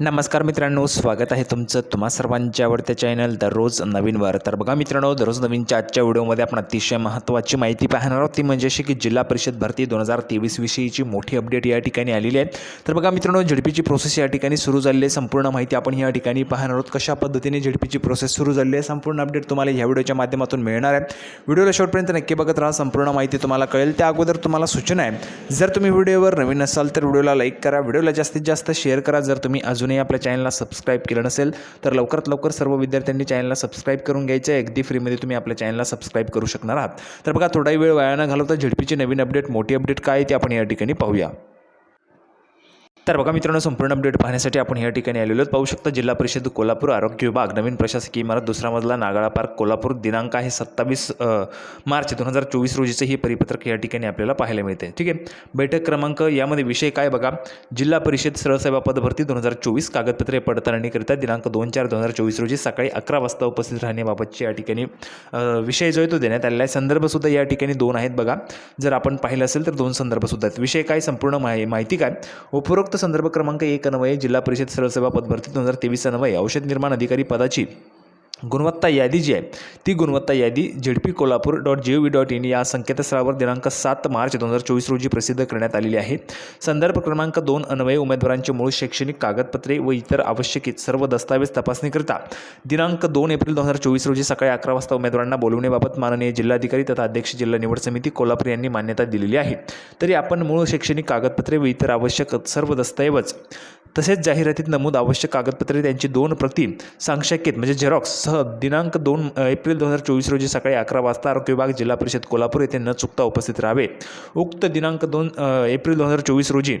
नमस्कार मित्रांनो स्वागत आहे तुमचं तुम्हा सर्वांच्या आवडत्या चॅनल दररोज नवीनवर. तर बघा मित्रांनो दररोज नवीनच्या आजच्या व्हिडिओमध्ये आपण अतिशय महत्त्वाची माहिती पाहणार आहोत. ती म्हणजे अशी की जिल्हा परिषद भरती दोन हजार तेवीस विषयीची मोठी अपडेट या ठिकाणी आलेली आहे. तर बघा मित्रांनो झडपीची प्रोसेस या ठिकाणी सुरू झालेली आहे. संपूर्ण माहिती आपण या ठिकाणी पाहणार आहोत. कशा पद्धतीने झडपीची प्रोसेस सुरू झाली आहे संपूर्ण अपडेट तुम्हाला ह्या व्हिडिओच्या माध्यमातून मिळणार आहे. व्हिडिओला शेवटपर्यंत नक्की बघत राहा संपूर्ण माहिती तुम्हाला कळेल. त्या अगोदर तुम्हाला सूचना आहे जर तुम्ही व्हिडिओवर नवीन असाल तर व्हिडिओला लाईक करा व्हिडिओला जास्तीत जास्त शेअर करा. जर तुम्ही अजून अजूनही आपल्या चॅनलला सबस्क्राईब केलं नसेल तर लवकरात लवकर सर्व विद्यार्थ्यांनी चॅनलला सबस्क्राईब करून घ्यायचं. आहे अगदी फ्रीमध्ये तुम्ही आपल्या चॅनलला सबस्क्राईब करू शकणार आहात. तर बघा थोडाही वेळ वाया न घालवता झेडपीची नवीन अपडेट मोठी अपडेट काय आहे ते आपण या ठिकाणी पाहूया. तर बघा मित्रांनो संपूर्ण अपडेट पाहण्यासाठी आपण या ठिकाणी आलेलो पाहू शकता जिल्हा परिषद कोल्हापूर आरोग्य विभाग नवीन प्रशासकीय इमारत दुसरा मजला नागाळा पार्क कोल्हापूर दिनांक आहे सत्तावीस मार्च दोन हजार चोवीस रोजीचं हे परिपत्रक या ठिकाणी आपल्याला पाहायला मिळते ठीक आहे? बैठक क्रमांक यामध्ये विषय काय बघा? जिल्हा परिषद सरळसेवा पदभरती दोन हजार चोवीस कागदपत्रे पडताळणीकरिता दिनांक दोन चार दोन हजार चोवीस रोजी सकाळी अकरा वाजता उपस्थित राहण्याबाबतची या ठिकाणी विषय जो आहे तो देण्यात आलेला आहे. संदर्भसुद्धा या ठिकाणी दोन आहेत बघा. जर आपण पाहिलं असेल तर दोन संदर्भसुद्धा आहेत. विषय काय? संपूर्ण माहिती काय? उपरोक्त संदर्भ क्रमांक एक अन्वये जिल्हा परिषद सरळसेवा पदभरती दोन हजार तेवीस अन्वये औषध निर्माण अधिकारी पदाची गुणवत्ता यादी जी आहे ती गुणवत्ता यादी ZP Kolhapur dot G O V dot in या संकेतस्थळावर दिनांक सात मार्च दोन हजार चोवीस रोजी प्रसिद्ध करण्यात आलेली आहे. संदर्भ क्रमांक दोन अन्वये उमेदवारांचे मूळ शैक्षणिक कागदपत्रे व इतर आवश्यक सर्व दस्तावेज तपासणीकरिता दिनांक दोन एप्रिल दोन हजार चोवीस रोजी सकाळी अकरा वाजता उमेदवारांना बोलवण्याबाबत माननीय जिल्हाधिकारी तथा अध्यक्ष जिल्हा निवड समिती कोल्हापूर यांनी मान्यता दिलेली आहे. तरी आपण मूळ शैक्षणिक कागदपत्रे व इतर आवश्यक सर्व दस्तऐवज तसेच जाहिरातीत नमूद आवश्यक कागदपत्रे त्यांची दोन प्रती सांशक्यत म्हणजे झेरॉक्स सह दिनांक दोन एप्रिल दोन हजार चोवीस रोजी सकाळी अकरा वाजता आरोग्य विभाग जिल्हा परिषद कोल्हापूर येथे न चुकता उपस्थित राहावे. उक्त दिनांक दोन एप्रिल दोन हजार चोवीस रोजी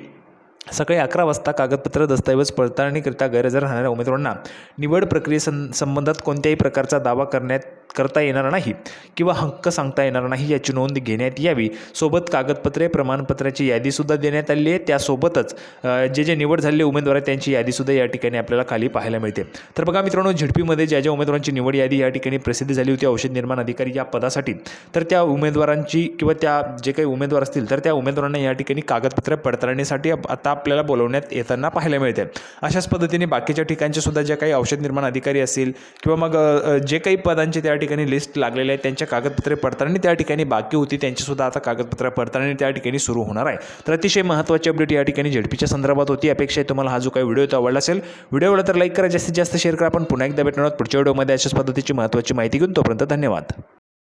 सकाळी अकरा वाजता कागदपत्र दस्तऐवज पडताळणीकरिता गैरहजर राहणाऱ्या उमेदवारांना निवड प्रक्रियेसं संबंधात कोणत्याही प्रकारचा दावा करण्यात करता येणार नाही किंवा हक्क सांगता येणार नाही याची नोंद घेण्यात यावी. सोबत कागदपत्रे प्रमाणपत्राची यादीसुद्धा देण्यात आली आहे. त्यासोबतच जे जे निवड झालेले उमेदवार आहेत त्यांची यादीसुद्धा या ठिकाणी आपल्याला खाली पाहायला मिळते. तर बघा मित्रांनो झिडपीमध्ये ज्या ज्या उमेदवारांची निवड यादी या ठिकाणी प्रसिद्ध झाली होती औषध निर्माण अधिकारी या पदासाठी तर त्या उमेदवारांची किंवा त्या जे काही उमेदवार असतील तर त्या उमेदवारांना या ठिकाणी कागदपत्रे पडताळणीसाठी आता आपल्याला बोलवण्यात येताना पाहायला मिळते. अशाच पद्धतीने बाकीच्या ठिकाणचे सुद्धा जे काही औषध निर्माण अधिकारी असतील किंवा मग जे काही पदांचे त्या ठिकाणी लिस्ट लागलेले आहेत त्यांच्या कागदपत्रे पडताळणी त्या ठिकाणी बाकी होती त्यांचीसुद्धा आता कागदपत्र पडताळणी त्या ठिकाणी सुरू होणार आहे. तर अतिशय महत्त्वाची अपडेट या ठिकाणी झेडपीच्या संदर्भात होती. अपेक्षा आहे तुम्हाला हा जो काही व्हिडिओ तो आवडला असेल व्हिडिओ आवडला तर लाईक करा. जास्तीत जास्त शेअर करा. आपण पुन्हा एकदा भेटणार आहोत पुढच्या व्हिडिओमध्ये अशाच पद्धतीची महत्त्वाची माहिती घेऊन तोपर्यंत धन्यवाद.